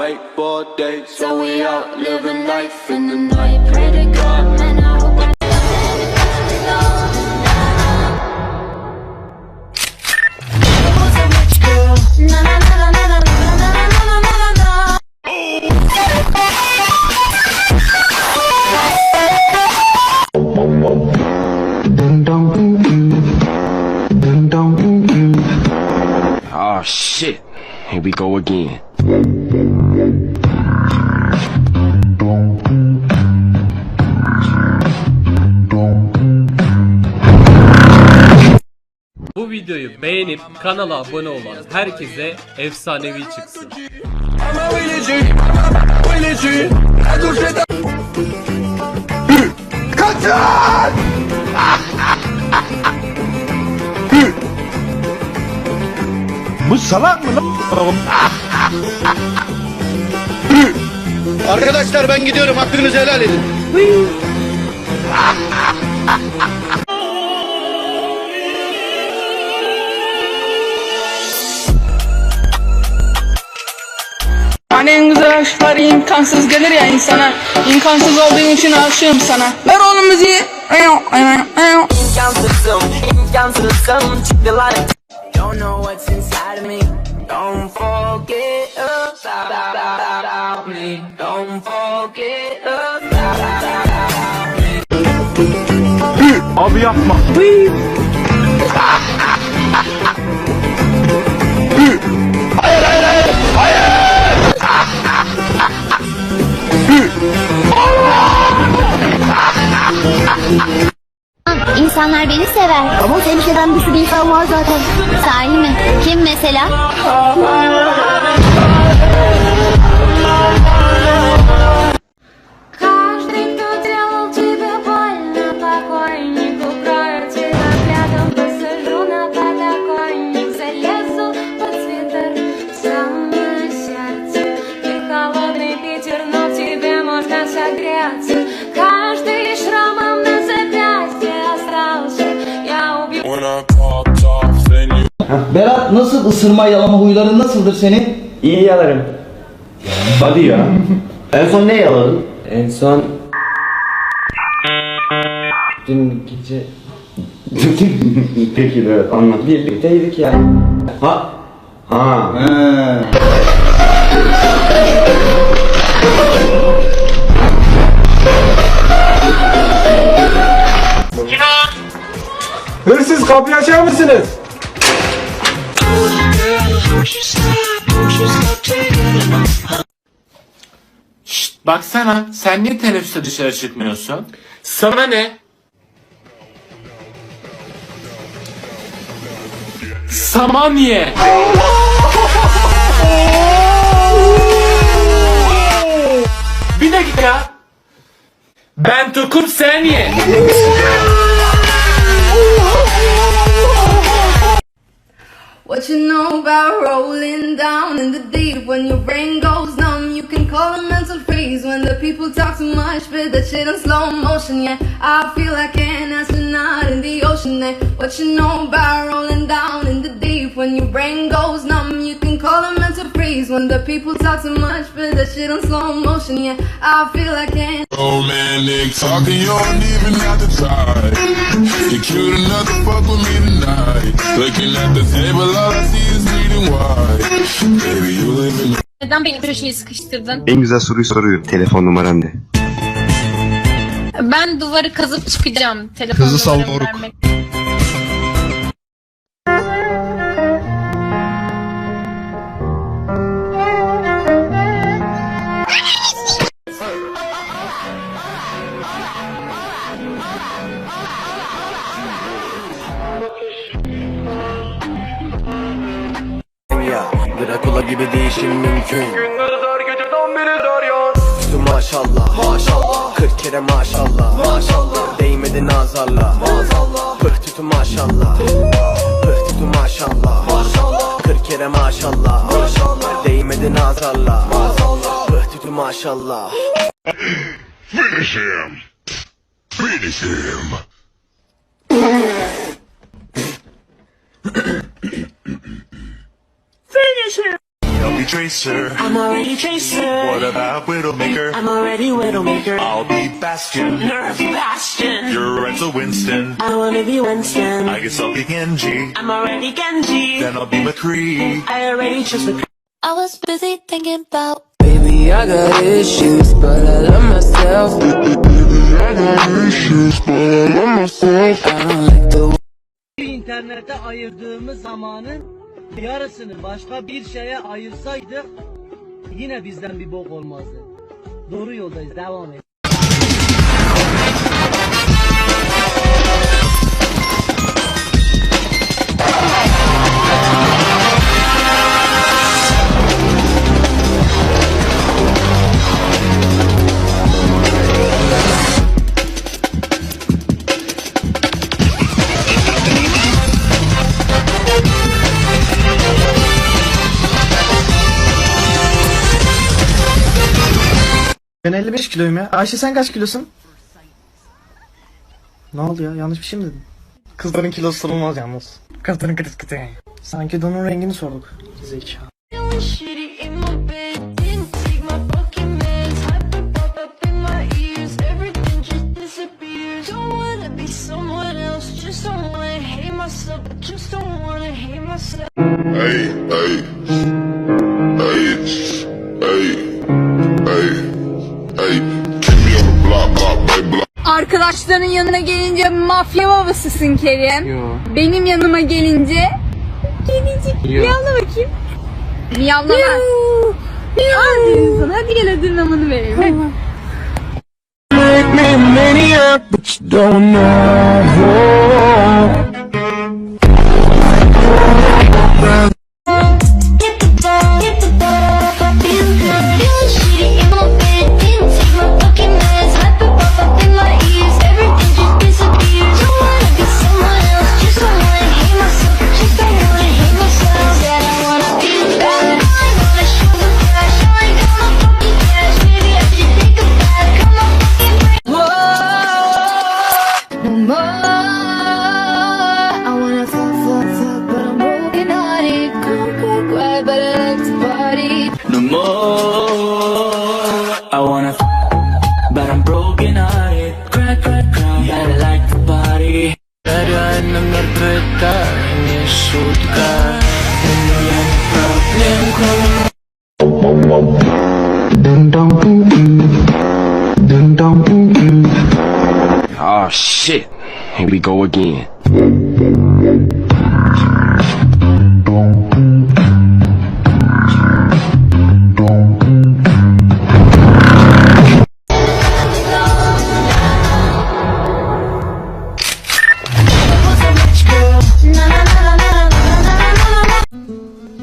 wait for days So we out living life in the night. Pray to God, man, I hope I Oh shit, here we go again. Bu videoyu beğenip kanala abone olan herkese efsanevi çıksın. Arkadaşlar ben gidiyorum hakkınızı helal edin. aşklar imkansız gelir ya insana İmkansız olduğun için aşığım sana Ver oğlum müziği imkansızım, imkansızım çıktılar. Don't know what's inside of me. Don't forget about me. Don't forget about me. İnsanlar beni sever. Ama seni seven bir sürü insan var zaten. Sahi mi? Kim mesela? Nasıl ısırma yalama huyların nasıldır senin? İyi yalarım. Hadi ya. En son ne yaladın? En son... Dün gece Peki evet anlat. birlikteydik ya. Ha. Ha. Hırsız kapıyı açar mısınız? Şşt baksana sen niye teneffüste dışarı çıkmıyorsun? Sana ne? Saman ye. Bir dakika. Ben tokum sen ye. What you know about rolling down in the deep when your brain goes numb? You can call it mental freeze when the people talk too much, but that shit in slow motion. Yeah, I feel like an astronaut in the ocean. Yeah. What you know about rolling down in the deep when your brain goes numb? You can call it mental freeze when the people talk too much, but that shit in slow motion. Yeah, I feel like an Romantic talking, you don't even have to try. You're cute enough to fuck with. Looking at the table, all I see is bleeding white. Baby, you live in Neden beni köşeye sıkıştırdın? En güzel soruyu soruyorum. Telefon numaran ne? Ben duvarı kazıp çıkacağım. Telefon Hızlı sal numaramı moruk. vermek. Drakula gibi değişim mümkün Üstü maşallah. Maşallah. 40 kere maşallah. Maşallah. Değmedi nazarla. Maşallah. Pıh tütü maşallah. Pıh tütü maşallah. Maşallah. 40 kere maşallah. Maşallah. Değmedi nazarla. Maşallah. Pıh tütü maşallah. Finish him! Finish him! Ya bir Tracer. I'm already Tracer. What about Widowmaker? I'm already Widowmaker. I'll be Bastion. Nerf Bastion. You're Renzo Winston. I wanna be Winston. I guess I'll be Genji. I'm already Genji. Then I'll be McCree. I already chose McCree. I was busy thinking about Baby, I got issues, but I love myself. Baby, I got issues, but I love myself. I don't like the İnternete ayırdığımız zamanın yarısını başka bir şeye ayırsaydık yine bizden bir bok olmazdı. Doğru yoldayız. Devam et. Ben 55 kiloyum ya. Ayşe sen kaç kilosun? Ne oldu ya? Yanlış bir şey mi dedim? Kızların kilosu sorulmaz yalnız. Kızların kilosu kötü. Sanki donun rengini sorduk. Zeka. feeling shitty mafya babasısın Kerim. Benim yanıma gelince Kedicik. Miyavla bakayım. Miyavla ben. Aferin sana. Hadi gel ödülün amanı vereyim. Hit Oh, shit. Here we go again.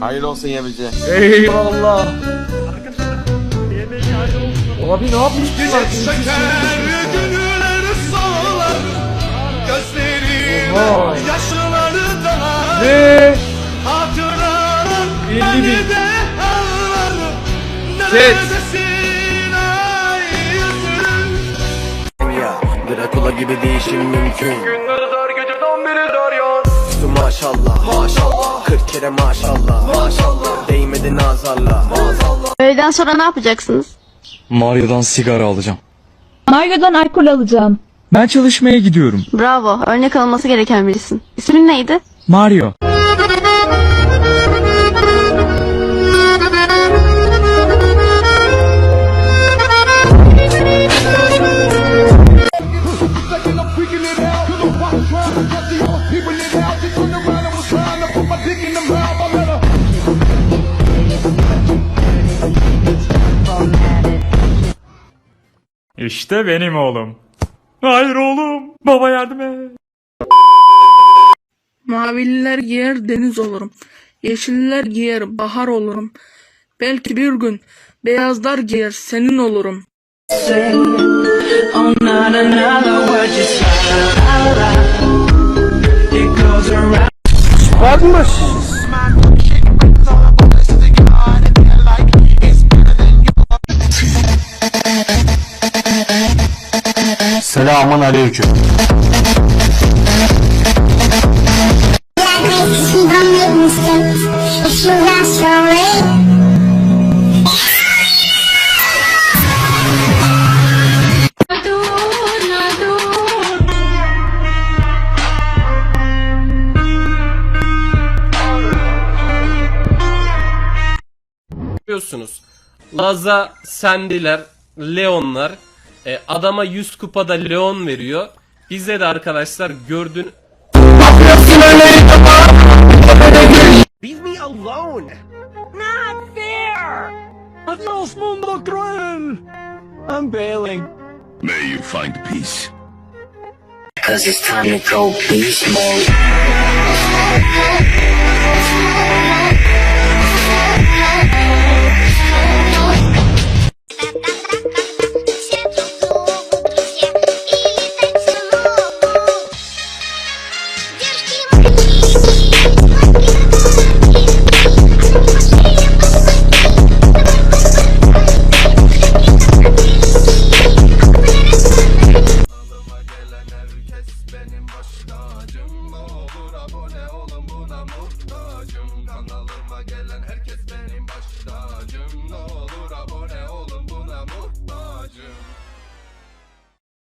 Hayırlı olsun Yemici. Eyvallah. Abi ne yapmış bunlar? Vay. Ne? 50 bin. Set. Ya Drakula gibi değişim mümkün Üstü maşallah Maşallah 40 kere maşallah Maşallah Değmedi nazarla Öğleden sonra ne yapacaksınız? Mario'dan sigara alacağım. Mario'dan alkol alacağım. Ben çalışmaya gidiyorum. Bravo. Örnek alınması gereken birisin. İsmin neydi? Mario. İşte benim oğlum. Hayır oğlum. Baba yardım et. Mavililer giyer deniz olurum. Yeşiller giyer bahar olurum. Belki bir gün beyazlar giyer senin olurum. Oh, aleyküm. Biliyorsunuz. Laza, Sendiler, Leonlar, e, adama 100 kupada Leon veriyor. Bize de arkadaşlar gördüğün Leave me alone! Not fair! Adios, mundo cruel! I'm bailing. May you find peace. Cause it's time to go beast mode.